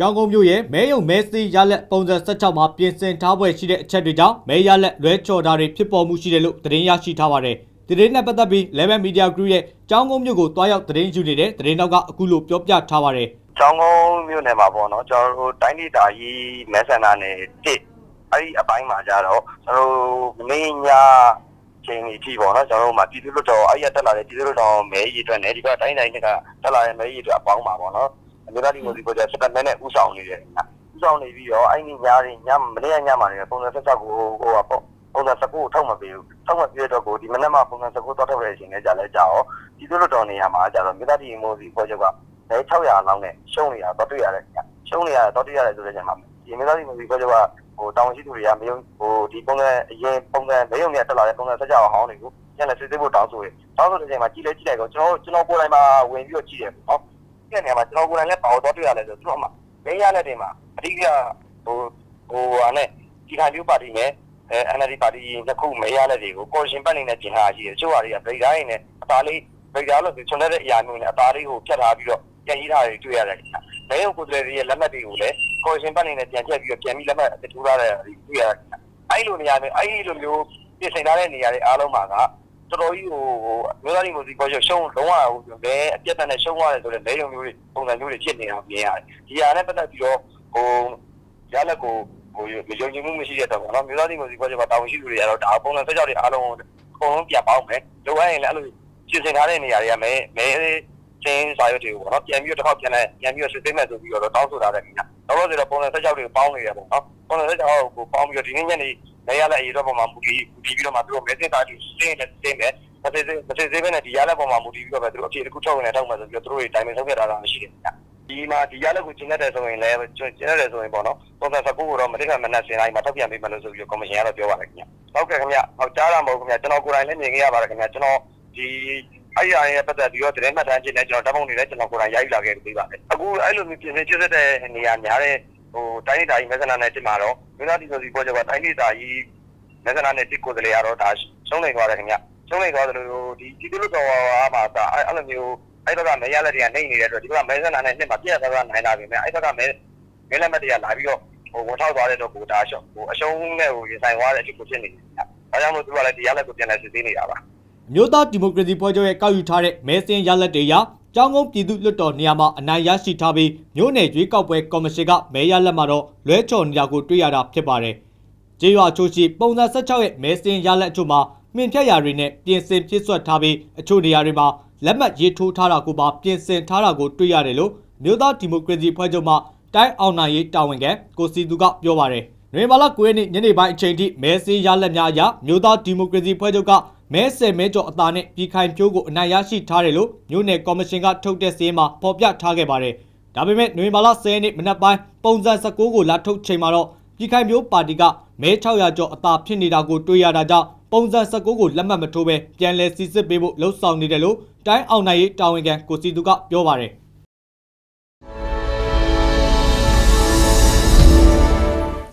ကျောင်းကုန်းမြို့ရဲ့မဲယုံမဲစီရလက်ပုံစံ16မှာပြင်ဆင်ထားပွဲရှိတဲ့အချက်တွေကြောင့်မဲရလက်လွဲချော်တာတွေဖြစ်ပေါ်မှုရှိတယ်လို့သတင်းရရှိထားပါတယ်။သတင်းနဲ့ပတ်သက်ပြီး Level Media Group ရဲ့ကျောင်းကုန်းမြို့ကိုတွားရောက်သတင်းယူနေတဲ့သတင်းတောက်ကအခုလိုပြောပြထားပါတယ်ကျောင်းကုန်းမြို့နယ်မှာပေါ့နော်ကျွန်တော်တို့တိုင်းဒေသကြီးမဲဆန္ဒနယ်တစ်အဲ့ဒီအပိုင်းမှာကြတော့ကျွန်တော်တို့မင်းညချိန်ကြီးကြည့်ပေါ့နော်ကျွန်တော်တို့မှာပြည်သူ့လွှတ်တော်အဲ့ရတက်လာတဲ့ပြည်သူ့လွှတ်တော်မဲကြီးအတွက်နဲ့ဒီကတိုင်းတိုင်းကတက်လာတဲ့မဲကြီးအတွက်အပေါင်းပါပေါ့နော် အမျိုးသားဒီမိုကရေစီပေါ်ကျစက်မဲနဲ့ဥဆောင်နေတယ်ဥဆောင်နေပြီးတော့အဲ့ဒီညရီညမနေ့ကညမှာနေပုံစံဆက်ချက်ကိုဟိုကပေါ့ပုံစံစကူထောက်မပေးဘူးထောက်မပေးတော့ကိုဒီမနေ့မှပုံစံစကူတော့ထောက်ရတဲ့အချိန်နဲ့ကြာလဲကြာရောပြည်သူ့လွှတ်တော်နေရာမှာကြာတော့မြို့သားဒီမိုကရေစီပေါ်ကျကလဲ600လောက်နဲ့ရှုံးနေတာတော့တွေ့ရတယ်ခင်ဗျရှုံးနေတာတော့တွေ့ရတယ်ဆိုတဲ့ချိန်မှာဒီမျိုးသားဒီမျိုးဒီကောကဟိုတောင်ရှိသူတွေကမယုံဟိုဒီပုံစံအရင်ပုံစံမယုံနဲ့တက်လာတဲ့ပုံစံဆက်ကြအောင်ဟောင်းတွေကိုညနေစစ်စစ်ဖို့တောင်းဆိုရတောင်းဆိုတဲ့ချိန်မှာကြည့်လဲကြည့်လိုက်တော့ကျွန်တော်ကျွန်တော်ကိုယ်တိုင်မှာဝင်ပြီးတော့ကြည့်တယ်ပေါ့ ဒီနေရာမှာကျွန်တော်ကိုယ်တိုင်လည်းပါတော့တွေ့ရတယ်ဆိုတော့သူ့အမှမင်းရတဲ့တင်မှာအဓိကဟိုဟိုဟာနဲ့ဒီခိုင်မျိုးပါတီနဲ့အဲ NLD ပါတီနှစ်ခုမရတဲ့တွေကိုကော်ရှင်ပတ်နေတဲ့ကျင်ဟာရှိတယ်ချို့ဟာတွေကဗိဒါးရင်းနဲ့အသားလေးဗိဒါးလို့ဆိုချွန်တဲ့အရာမျိုးနဲ့အသားလေးကိုဖြတ်ထားပြီးတော့ပြန်ကြီးထားတွေတွေ့ရတယ်ခင်ဗျ။မဲရုံကိုယ်စားလှယ်တွေရဲ့လက်မှတ်တွေကိုလည်းကော်ရှင်ပတ်နေနဲ့ပြန်ချက်ပြီးတော့ပြန်ပြီးလက်မှတ်အတူထားတဲ့တွေ့ရတယ်ခင်ဗျ။အဲ့လိုနေရာမျိုးအဲ့ဒီလိုမျိုးပြင်ဆင်ထားတဲ့နေရာတွေအားလုံးမှာက တော်တော်ကြီးဟိုမျိုးသားဒီမိုစီကော်ရှုံးလုံးဝဟိုဘယ်အပြတ်တန်းနဲ့ရှုံးရတယ်ဆိုတော့မဲရုံမျိုးတွေပုံစံမျိုးတွေဖြစ်နေတာမြင်ရတယ်။ဒီဟာနဲ့ပတ်သက်ပြီးတော့ဟိုရလက်ကိုဟိုမယုံကြည်မှုမရှိတဲ့တော့နော်မျိုးသားဒီမိုစီကော်ရှုံးကတာဝန်ရှိသူတွေကတော့ဒါပုံစံဆက်ကြောက်တွေအားလုံးအကုန်လုံးပြန်ပေါင်းမယ်။လိုအပ်ရင်လည်းအဲ့လိုပြင်ဆင်ထားတဲ့နေရာတွေကမဲမဲချင်းစာရွက်တွေကိုပေါ့နော်ပြန်ပြီးတော့တစ်ခေါက်ပြန်လဲပြန်ပြီးတော့စစ်သိမ်းမယ်ဆိုပြီးတော့တောင်းဆိုတာလည်းခင်ဗျ။တော့ဆိုတော့ပုံစံဆက်ကြောက်တွေကိုပေါင်းနေတယ်ပေါ့နော်။ပုံစံဆက်ကြောက်ကိုပေါင်းပြီးတော့ဒီနေ့ညနေ လဲရလက်အရေးတော့ပုံမှာမူတည်မူတည်ပြီးတော့မှသူတို့မဲစင်တာတွေစင်းတယ်စင်းတယ်မစစ်စစ်မစစ်စစ်ပဲနဲ့ဒီရလက်ပုံမှာမူတည်ပြီးတော့ပဲသူတို့အဖြေတစ်ခုထုတ်နေထောက်မှဆိုပြီးတော့သူတို့တွေတိုင်ပင်ဆုံးဖြတ်ထားတာမရှိတယ်ခင်ဗျ။ဒီမှာဒီရလက်ကိုကျင်းတဲ့ဆိုရင်လည်းကျင်းတဲ့ဆိုရင်ပေါ့နော်ပုံစံစကူကိုတော့မတိကမနဲ့စင်တိုင်းမှာထောက်ပြန်ပေးမယ်လို့ဆိုပြီးတော့ကော်မရှင်ကတော့ပြောပါတယ်ခင်ဗျ။ဟုတ်ကဲ့ခင်ဗျ။ဟောကြားတာမဟုတ်ခင်ဗျ။ကျွန်တော်ကိုယ်တိုင်လည်းမြင်ခဲ့ရပါတယ်ခင်ဗျ။ကျွန်တော်ဒီအဲ့ဒီအရင်ပတ်သက်ပြီးတော့သတင်းမှတ်တမ်းချင်းနဲ့ကျွန်တော်ဓာတ်ပုံတွေလည်းကျွန်တော်ကိုယ်တိုင်ရိုက်လာခဲ့ပြီးပါပဲအခုအဲ့လိုမျိုးပြင်ဆင်ချက်တဲ့နေရာများတဲ့ ဟိုတိုင်းဒေသကြီးမဲဆန္ဒနယ်တင်မှာတော့မြို့သားဒီဆိုစီပေါ်ကြကတိုင်းဒေသကြီးမဲဆန္ဒနယ်တစ်ကိုယ်စားလှယ်ကတော့ဒါရှုံးနေသွားတယ်ခင်ဗျရှုံးနေသွားတယ်လို့ဒီဒီလိုတော့အားမှာဒါအဲ့လိုမျိုးအဲ့ဘက်ကမဲရလက်တွေကနှိမ့်နေတဲ့အတွက်ဒီကမဲဆန္ဒနယ်နှစ်မှာပြည့်သွားတာနိုင်တာပဲအဲ့ဘက်ကမဲမဲလက်မတ်တွေကလာပြီးတော့ဟိုဝန်ထောက်သွားတဲ့တော့ကိုဒါရှုံးဟိုအရှုံးနဲ့ဟိုရင်ဆိုင်သွားတဲ့အဖြစ်ကိုဖြစ်နေတယ်ခင်ဗျအဲကြောင့်မို့သူကလည်းဒီရလက်ကိုပြန်လဲစစ်သေးနေတာပါ။မြို့သားဒီမိုကရေစီဖွဲ့ချုပ်ရဲ့ကောက်ယူထားတဲ့မဲစင်းရလက်တွေအရ ကျောင်းကုန်းပြည်သူ့လွှတ်တော်နေရာမှာအနိုင်ရရှိထားပြီးမြို့နယ်ရွေးကောက်ပွဲကော်မရှင်ကမဲရလက်မှာတော့လွဲချော်နေတာကိုတွေ့ရတာဖြစ်ပါတယ်။ကျေးရွာချိုးရှိပုံစံ16ရဲ့မဲစင်းရလက်အချို့မှာမှင်ဖြတ်ရာတွေနဲ့ပြင်ဆင်ပြည့်စွက်ထားပြီးအချို့နေရာတွေမှာလက်မှတ်ရေးထိုးထားတာကိုပါပြင်ဆင်ထားတာကိုတွေ့ရတယ်လို့မြို့သားဒီမိုကရေစီဖွဲ့ချုပ်မှတိုင်းအောင်နိုင်ရေးတာဝန်ခံကိုစီသူကပြောပါတယ်။နွေမာလာ9ရက်နေ့ညနေပိုင်းအချိန်ထိမဲစင်းရလက်များအရမြို့သားဒီမိုကရေစီဖွဲ့ချုပ်က မဲဆယ်မဲကျော်အသာနဲ့ပြည်ခိုင်ဖြိုးကိုအနိုင်ရရှိထားတယ်လို့မြို့နယ်ကော်မရှင်ကထုတ်တဲ့စည်းမှာဖော်ပြထားခဲ့ပါတယ်။ဒါပေမဲ့နွေမာလာ10ရက်နေ့မနက်ပိုင်းပုံစံ19ကိုလာထုတ်ချိန်မှာတော့ပြည်ခိုင်ဖြိုးပါတီကမဲ600ကျော်အသာဖြစ်နေတာကိုတွေ့ရတာကြောင့်ပုံစံ19ကိုလက်မှတ်မထိုးဘဲပြန်လည်စီစစ်ပေးဖို့လှုံ့ဆော်နေတယ်လို့တိုင်းအောင်နိုင်ရေးတာဝန်ခံကိုစီသူကပြောပါတယ်။